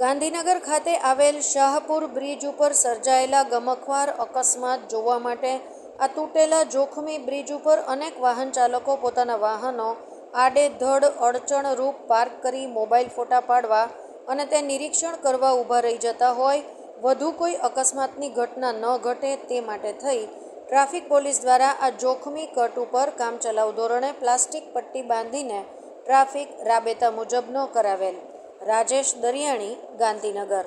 ગાંધીનગર ખાતે આવેલ શાહપુર બ્રિજ ઉપર સર્જાયેલા ગમખવાર અકસ્માત જોવા માટે આ તૂટેલા જોખમી બ્રિજ ઉપર અનેક વાહન ચાલકો પોતાના વાહનો આડેધડ અડચણરૂપ પાર્ક કરી મોબાઈલ ફોટા પાડવા અને તે નિરીક્ષણ કરવા ઊભા રહી જતા હોય, વધુ કોઈ અકસ્માતની ઘટના ન ઘટે તે માટે થઈ ટ્રાફિક પોલીસ દ્વારા આ જોખમી કટ ઉપર કામચલાઉ ધોરણે પ્લાસ્ટિક પટ્ટી બાંધીને ટ્રાફિક રાબેતા મુજબનો કરાવેલ. રાજેશ દરિયાણી ગાંધીનગર.